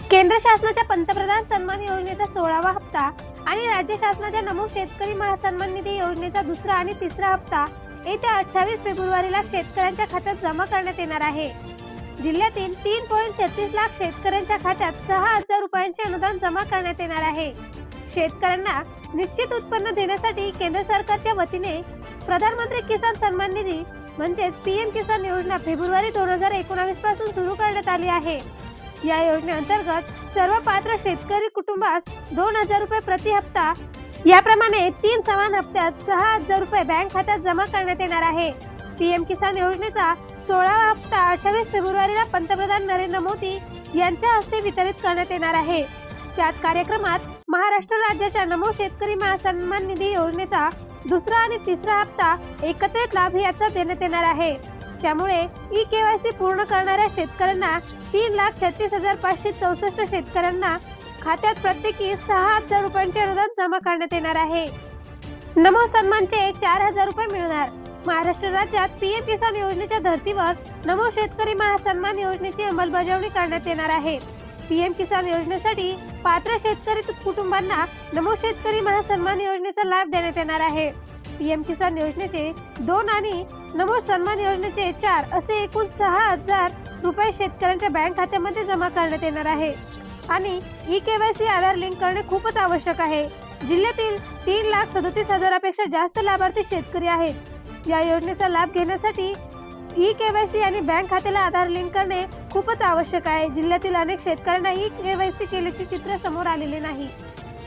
केंद्र शासनाच्या पंतप्रधान सन्मान योजनेचा सोळावा हप्ता आणि राज्य शासनाच्या नमो शेतकरी महासन्मान निधी योजनेचा दुसरा आणि तिसरा हप्ता येत्या अठ्ठावीस फेब्रुवारीला शेतकऱ्यांच्या खात्यात जमा करण्यात येणार आहे. जिल्ह्यातील तीन पॉईंट छत्तीस लाख शेतकऱ्यांच्या खात्यात सहा हजार रुपयांचे अनुदान जमा करण्यात येणार आहे. शेतकऱ्यांना निश्चित उत्पन्न देण्यासाठी केंद्र सरकारच्या वतीने प्रधानमंत्री किसान सन्मान निधी म्हणजेच पीएम किसान योजना फेब्रुवारी दोन हजार एकोणावीसपासून सुरू करण्यात आली आहे. या योजनेअंतर्गत सर्व पात्र शेतकरी कुटुंबास दोन हजार रुपये प्रति हप्ता. याप्रमाणे तीन समान हप्त्यात सहा हजार रुपये बँक खात्यात जमा करण्यात येणार आहे. पीएम किसान योजनेचा सोळावा हप्ता अठ्ठावीस फेब्रुवारीला पंतप्रधान नरेंद्र मोदी यांच्या हस्ते वितरित करण्यात येणार आहे. त्याच कार्यक्रमात महाराष्ट्र राज्याच्या नमो शेतकरी महासन्मान निधी योजनेचा दुसरा आणि तिसरा हप्ता एकत्रित लाभ याचा देण्यात येणार आहे. त्यामुळे ई केवायसी पूर्ण करणाऱ्या शेतकऱ्यांना तीन लाख छत्तीस हजार पाचशे चौसष्ट शेतकऱ्यांना खात्यात प्रत्येकी सहा हजार रुपयांचे अनुदान जमा करण्यात येणार आहे. नमो सन्मानचे चार हजार रुपये मिळणार. महाराष्ट्र राज्यात पीएम किसान योजनेच्या धर्तीवर नमो शेतकरी महासन्मान योजनेची अंमलबजावणी करण्यात येणार आहे. पीएम किसान योजनेसाठी पात्र शेतकरी कुटुंबांना नमो शेतकरी महासन्मान योजनेचा लाभ देण्यात येणार आहे. पीएम किसान योजनेचे दोन आणि नमो सन्मान योजनेचे चार असे एकूण सहा हजार रुपये शेतकऱ्यांच्या बँक खात्यामध्ये जमा करण्यात येणार आहे. आणि ई केवायसी आधार लिंक करणे खूपच आवश्यक आहे. जिल्ह्यातील तीन लाख सदोतीस हजारापेक्षा जास्त लाभार्थी शेतकरी आहेत. या योजनेचा लाभ घेण्यासाठी ई केवायसी आणि बँक खात्याला आधार लिंक करणे खूपच आवश्यक आहे. जिल्ह्यातील अनेक शेतकऱ्यांना ई केवायसी केल्याचे चित्र समोर आलेले नाही.